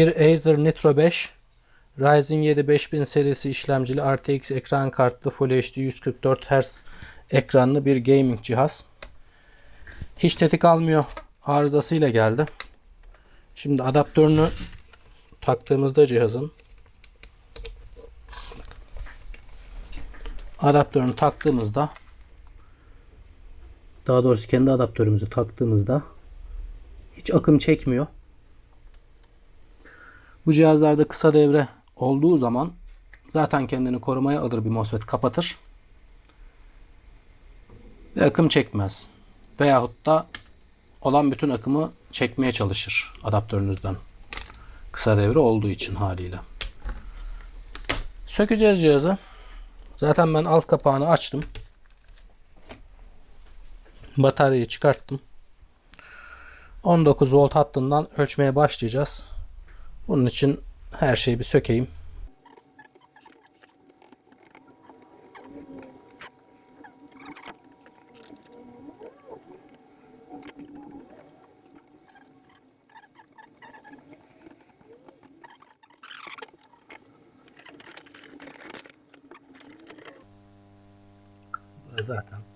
Bir Acer Nitro 5 Ryzen 7 5000 serisi işlemcili RTX ekran kartlı Full HD 144 Hz ekranlı bir gaming cihaz. Hiç tetik almıyor arızasıyla geldi. Şimdi adaptörünü taktığımızda cihazın adaptörünü taktığımızda daha doğrusu kendi adaptörümüzü taktığımızda hiç akım çekmiyor. Bu cihazlarda kısa devre olduğu zaman zaten kendini korumaya alır bir MOSFET kapatır. Ve akım çekmez. Veyahut da olan bütün akımı çekmeye çalışır adaptörünüzden. Kısa devre olduğu için haliyle. Sökeceğiz cihazı. Zaten ben alt kapağını açtım. Bataryayı çıkarttım. 19 volt hattından ölçmeye başlayacağız. Bunun için her şeyi bir sökeyim. Zaten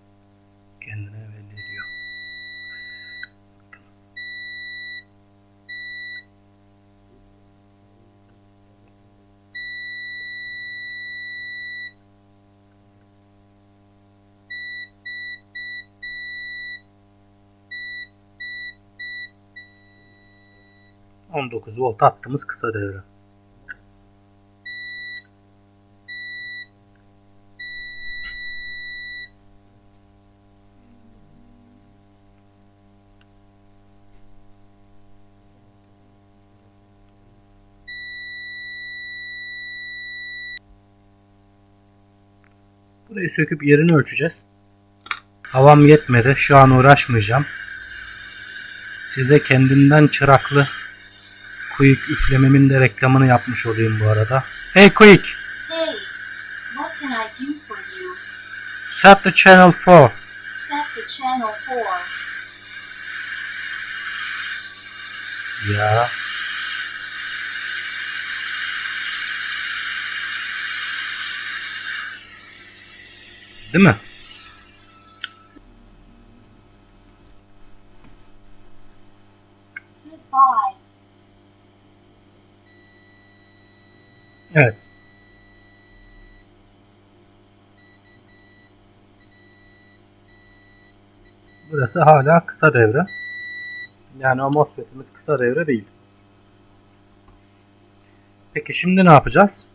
19 volt hattımız kısa devre. Burayı söküp yerini ölçeceğiz. Havam yetmedi. Şu an uğraşmayacağım. Size kendimden çıraklı Quick üflememin de reklamını yapmış olayım bu arada. Hey Quick, Hey, what can I do for you? set the channel 4. Set the channel for. Ya. Değil mi? Evet. Burası hala kısa devre. Yani o MOSFET'imiz kısa devre değil. Peki şimdi ne yapacağız?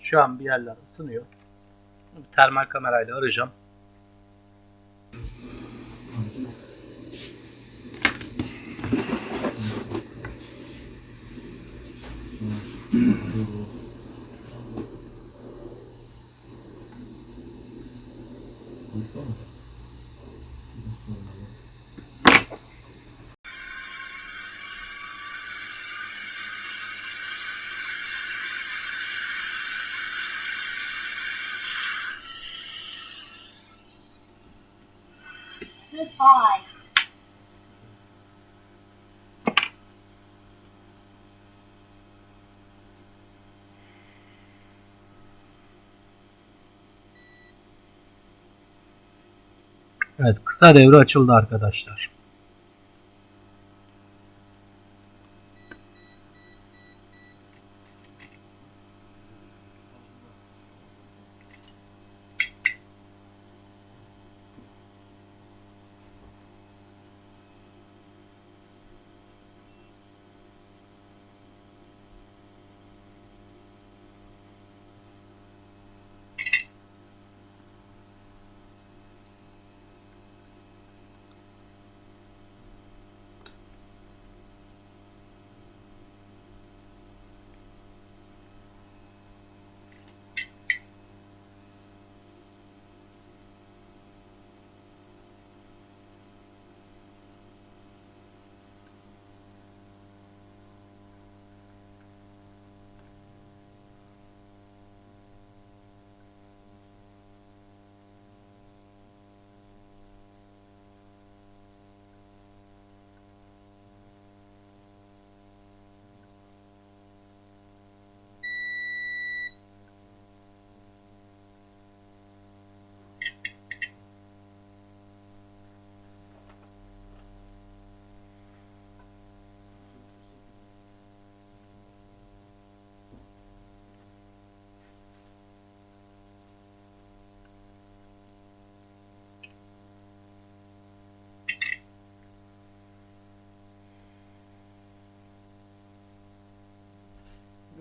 Şu an bir yerler ısınıyor. Bir termal kamerayla arayacağım. Goodbye. Evet kısa devre açıldı arkadaşlar.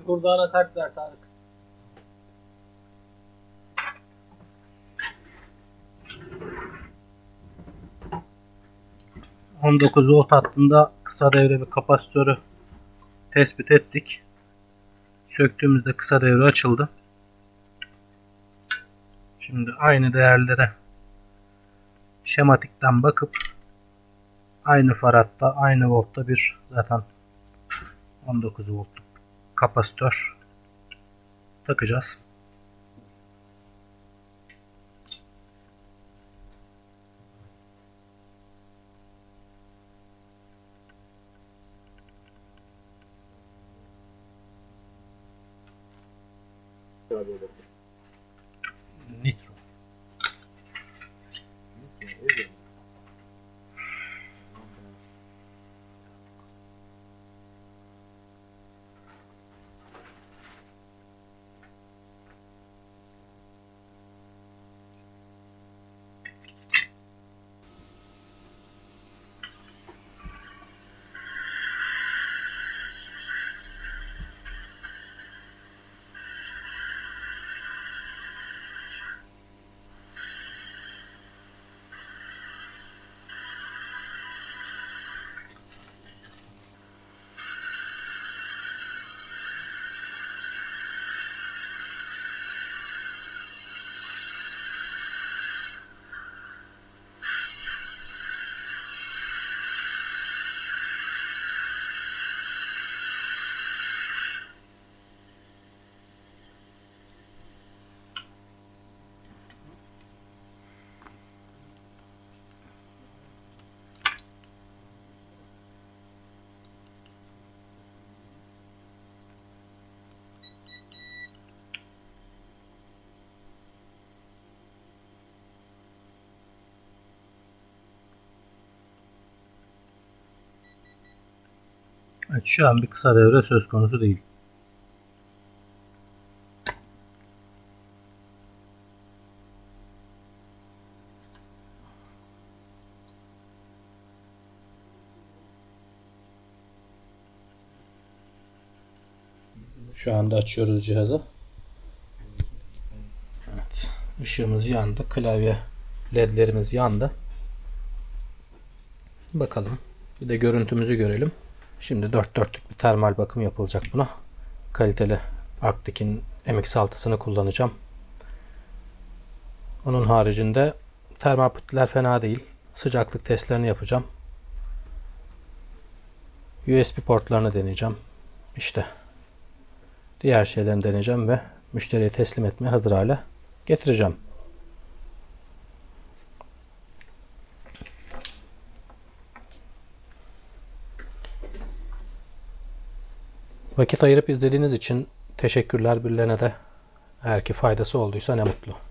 Kurdağına tert ver Tarık. ...19 volt hattında kısa devre bir kapasitörü tespit ettik. Söktüğümüzde kısa devre açıldı. Şimdi aynı değerlere şematikten bakıp aynı faratta aynı voltta bir zaten 19 voltluk kapasitör takacağız. Nitro. Evet, şu an bir kısa devre söz konusu değil. Şu anda açıyoruz cihazı. Evet. Işığımız yandı. Klavye ledlerimiz yandı. Bakalım. Bir de görüntümüzü görelim. Şimdi 4 dörtlük bir termal bakım yapılacak buna. Kaliteli Arctic'in MX6'sını kullanacağım. Onun haricinde termal puttiler fena değil. Sıcaklık testlerini yapacağım. USB portlarını deneyeceğim. İşte diğer şeylerini deneyeceğim ve müşteriye teslim etmeye hazır hale getireceğim. Vakit ayırıp izlediğiniz için teşekkürler birilerine de. Eğer ki faydası olduysa ne mutlu.